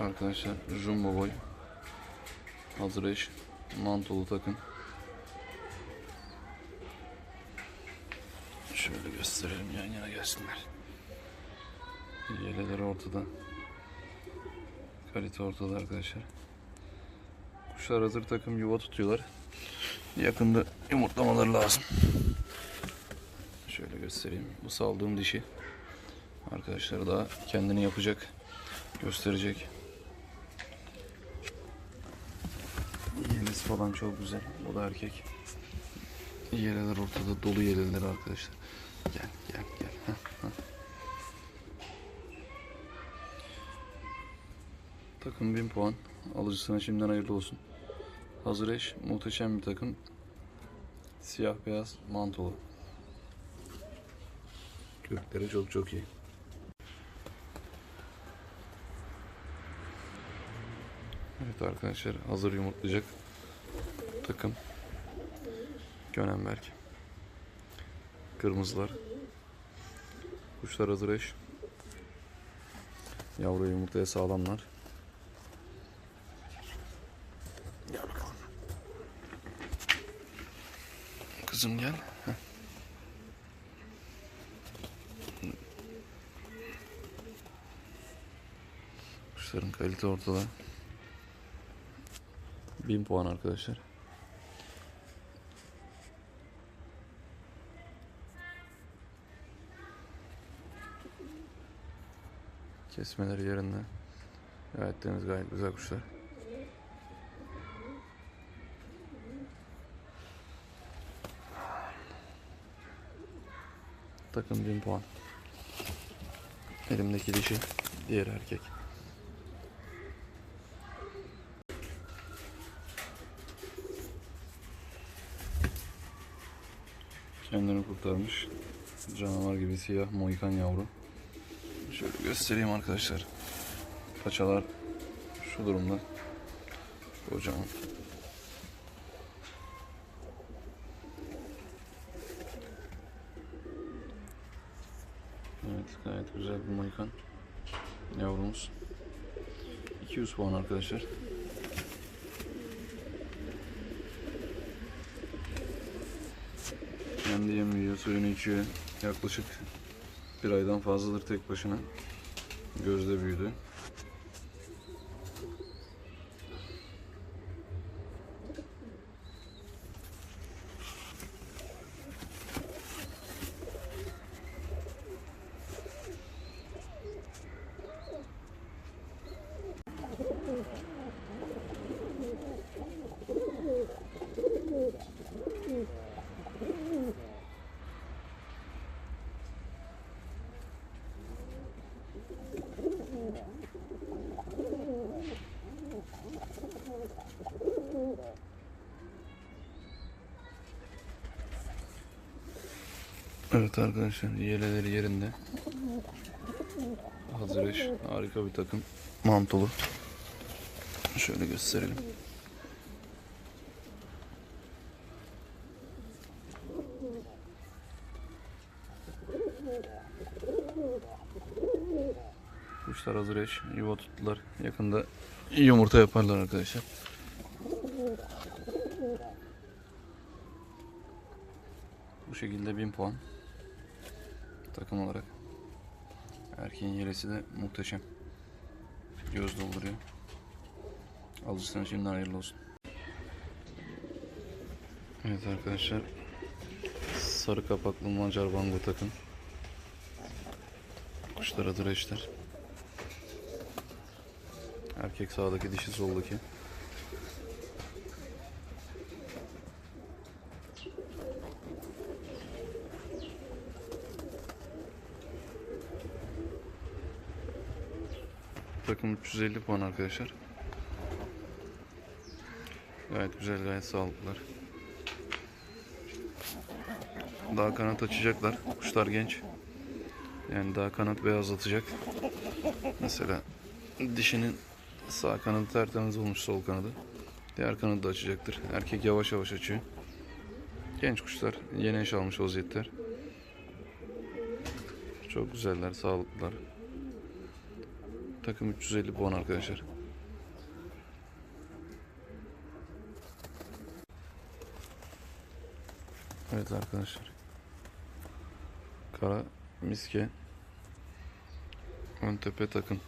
Arkadaşlar jumbo boy hazır eş mantolu takım. Şöyle gösterelim yan yana gelsinler. Yeleleri ortada. Kalite ortada arkadaşlar. Kuşlar hazır takım yuva tutuyorlar. Yakında yumurtlamaları lazım. Şöyle göstereyim. Bu saldığım dişi. Arkadaşlar daha kendini yapacak. Gösterecek. Yelesi falan çok güzel. O da erkek. Yeleler ortada. Dolu yeleler arkadaşlar. Gel gel gel. Heh, heh. Takım 1000 puan. Alıcısına şimdiden hayırlı olsun. Hazır eş. Muhteşem bir takım. Siyah beyaz mantolu. Kökleri çok çok iyi. Evet arkadaşlar hazır yumurtlayacak takım. Gönenberg. Kırmızılar. Kuşlar hazır eş. Yavru yumurtaya sağlamlar. Gel bakalım. Kızım gel. Heh. Kuşların kalite ortada. 1000 puan arkadaşlar. Kesmeleri yerinde. Gayet temiz, gayet güzel kuşlar. Takım 1000 puan. Elimdeki dişi, diğer erkek. Kendini kurtarmış. Canavar gibi siyah mohikan yavru. Şöyle göstereyim arkadaşlar. Paçalar şu durumda. Kocaman. Evet gayet güzel bir mohikan yavrumuz. 200 puan arkadaşlar. Kendi yemiyor, suyunu içiyor. Yaklaşık bir aydan fazladır tek başına. Gözde büyüdü. Evet arkadaşlar yeleleri yerinde. Hazır iş. Harika bir takım. Mantolu. Şöyle gösterelim. Kuşlar hazır eş. Yuva tuttular. Yakında yumurta yaparlar arkadaşlar. Bu şekilde 1000 puan. Takım olarak. Erkeğin yelesi de muhteşem. Göz dolduruyor. Alıcısına şimdiden hayırlı olsun. Evet arkadaşlar. Sarı kapaklı Macar Bango takım. Kuşlar adır eşler. Erkek sağdaki dişi soldaki. Takım 350 puan arkadaşlar. Gayet güzel, gayet sağlıklılar. Daha kanat açacaklar. Kuşlar genç. Yani daha kanat beyazlatacak. Mesela dişinin sağ kanadı tertemiz olmuş sol kanadı. Diğer kanadı da açacaktır. Erkek yavaş yavaş açıyor. Genç kuşlar. Yeni eş almış vaziyetler. Çok güzeller, sağlıklılar. Takım 350 puan arkadaşlar. Evet arkadaşlar. Kara miske ön tepe takım.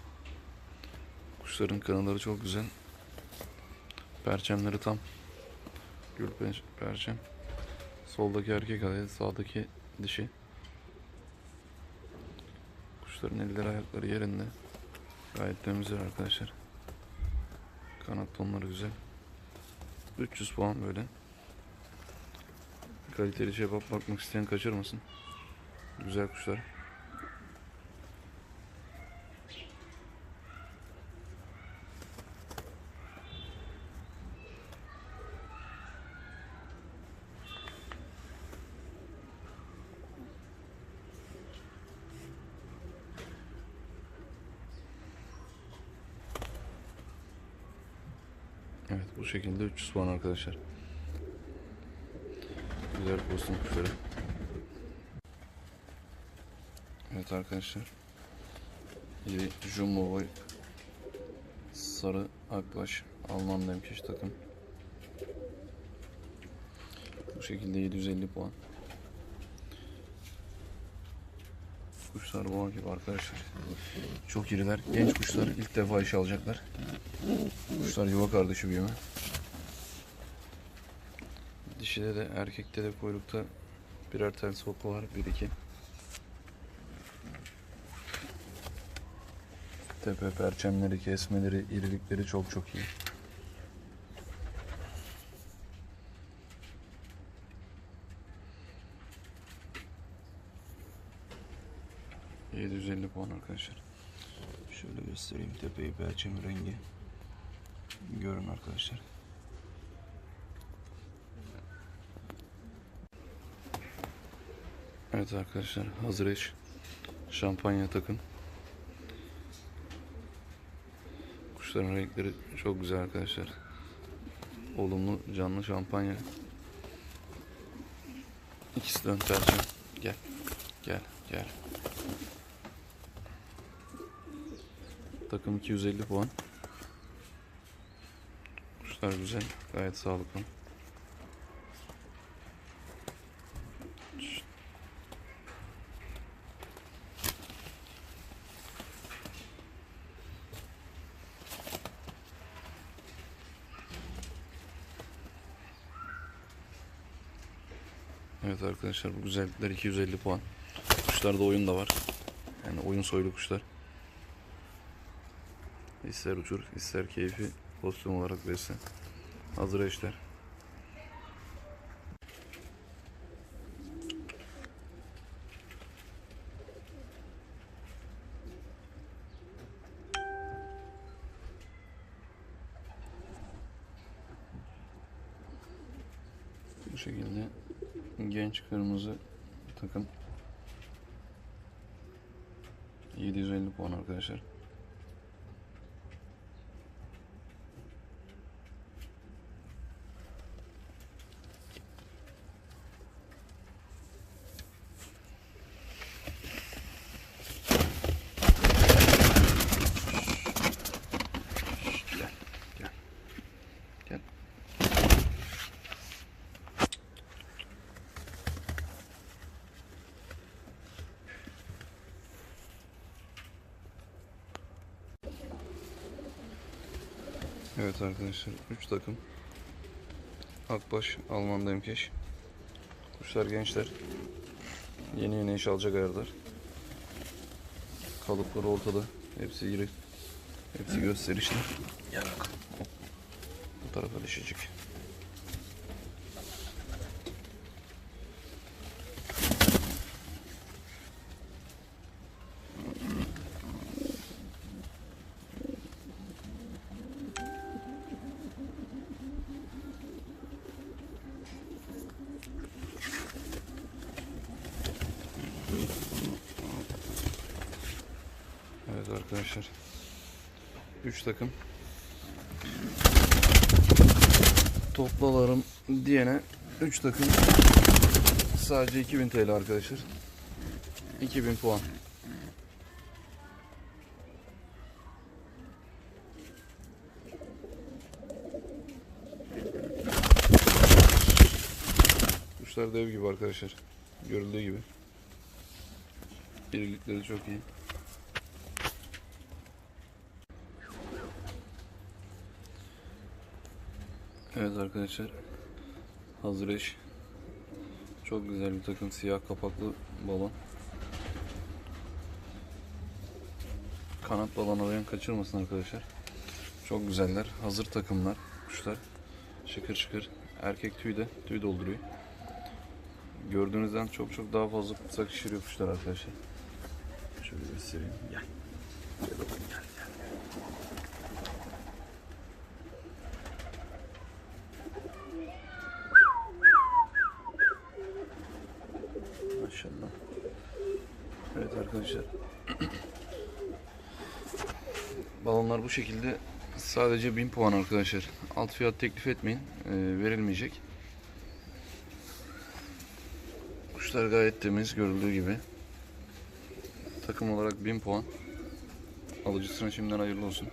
Kuşların kanalları çok güzel. Perçemleri tam. Gül pe- perçem. Soldaki erkek adet, sağdaki dişi. Kuşların elleri ayakları yerinde. Gayet temizler arkadaşlar. Kanat tonları güzel. 300 puan böyle. Kaliteli şebap bakmak isteyen kaçırmasın. Güzel kuşlar. Evet bu şekilde 300 puan arkadaşlar. Güzel kostüm kuşları. Evet arkadaşlar. Yine Jumbo Boy Sarı Akbaş Alman Demkeş takım. Bu şekilde 750 puan. Kuşlar boğa gibi arkadaşlar. Çok iriler. Genç kuşlar ilk defa iş alacaklar. Kuşlar yuva kardeşi büyüme. Dişide de erkekte de kuyrukta birer tel sopa var. Bir iki. Tepe perçemleri, kesmeleri, irilikleri çok çok iyi. ...750 puan arkadaşlar. Şöyle göstereyim tepeyi, perçem rengi. Görün arkadaşlar. Evet arkadaşlar hazır eş. Şampanya takın. Kuşların renkleri çok güzel arkadaşlar. Olumlu canlı şampanya. İkisi de ön. Gel. Gel. Gel. Takım 250 puan. Kuşlar güzel. Gayet sağlıklı. Evet arkadaşlar bu güzellikler 250 puan. Kuşlarda oyun da var. Yani oyun soylu kuşlar. İster uçur, ister keyfi kostüm olarak besle. Hazır eşler. Bu şekilde genç kırmızı takım 750 puan arkadaşlar. Gel, gel. Gel. Evet arkadaşlar 3 takım. Akbaş Alman Demkeş Kuşlar gençler. Yeni yeni iş alacak ayarlar. Kalıpları ortada. Hepsi iri Hepsi gösterişli. Gel bakalım. Bu tarafa düşecek arkadaşlar. 3 takım. Toplalarım diyene 3 takım sadece 2000 TL arkadaşlar. 2000 puan. Kuşlar dev gibi arkadaşlar. Görüldüğü gibi. Birlikleri çok iyi. Evet arkadaşlar. Hazır eş. Çok güzel bir takım siyah kapaklı balon. Kanat balon arayan kaçırmasın arkadaşlar. Çok güzeller. Hazır takımlar. Kuşlar. Şıkır şıkır. Erkek tüy de tüy dolduruyor. Gördüğünüzden çok çok daha fazla kutsak şişiriyor kuşlar arkadaşlar. Şöyle göstereyim. Gel. Gel oğlum gel gel. Maşallah. Evet arkadaşlar. Balonlar bu şekilde sadece 1000 puan arkadaşlar. Alt fiyat teklif etmeyin. Ee, verilmeyecek. Kuşlar gayet temiz görüldüğü gibi. Takım olarak 1000 puan. Alıcısına şimdiden hayırlı olsun.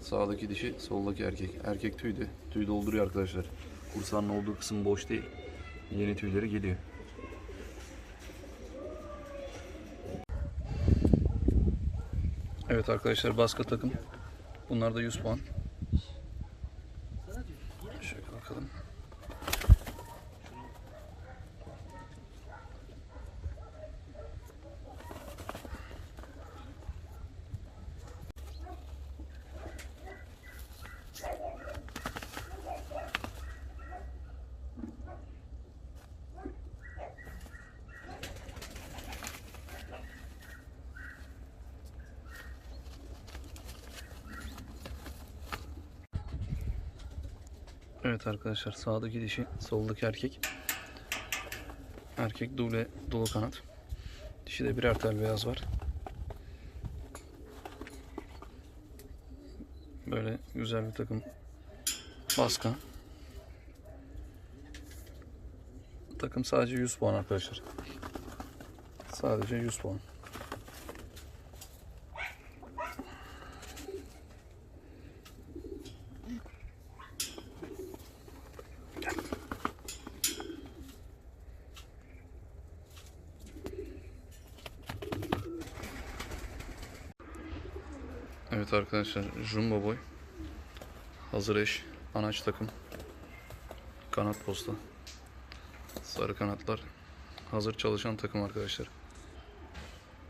Sağdaki dişi, soldaki erkek. Erkek tüy de tüy dolduruyor arkadaşlar. Kursanın olduğu kısım boş değil. Yeni tüyleri geliyor. Evet arkadaşlar baskı takım. Bunlar da 100 puan. Şöyle bakalım. Evet arkadaşlar sağdaki dişi soldaki erkek. Erkek duble dolu kanat. Dişi de birer tel beyaz var. Böyle güzel bir takım baska. Takım sadece 100 puan arkadaşlar. Sadece 100 puan. Evet arkadaşlar Jumbo Boy. Hazır eş Anaç takım. Kanat posta. Sarı kanatlar. Hazır çalışan takım arkadaşlar.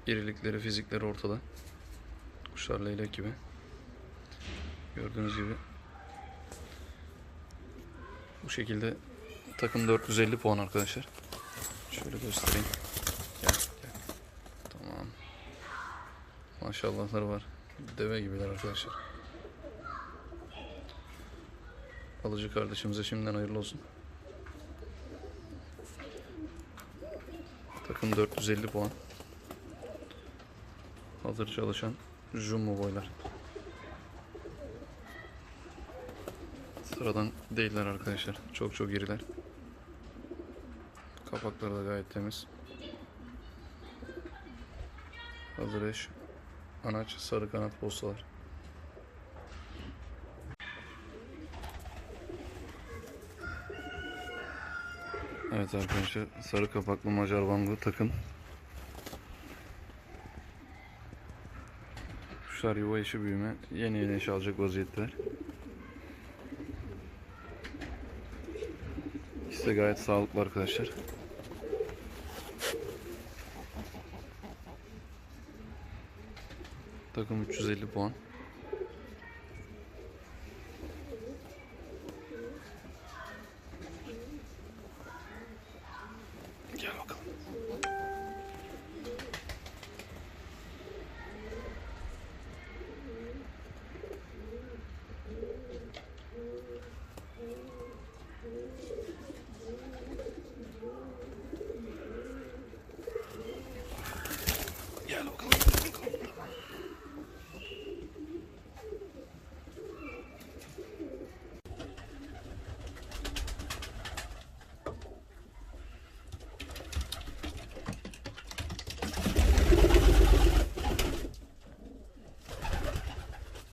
İrilikleri fizikleri ortada. Kuşlar leylek gibi. Gördüğünüz gibi. Bu şekilde Takım 450 puan arkadaşlar. Şöyle göstereyim. Gel gel. Tamam. Maşallahları var Deve gibiler arkadaşlar. Alıcı kardeşimize şimdiden hayırlı olsun. Takım 450 puan. Hazır çalışan Jumbo boylar. Sıradan değiller arkadaşlar. Çok çok iriler. Kapakları da gayet temiz. Hazır eş. Anaç sarı kanat postalar. Evet arkadaşlar sarı kapaklı Macar Bango takım. Kuşlar yuva işi büyüme yeni yeni eş alacak vaziyetteler. İkisi de gayet sağlıklı arkadaşlar. Takım 350 puan.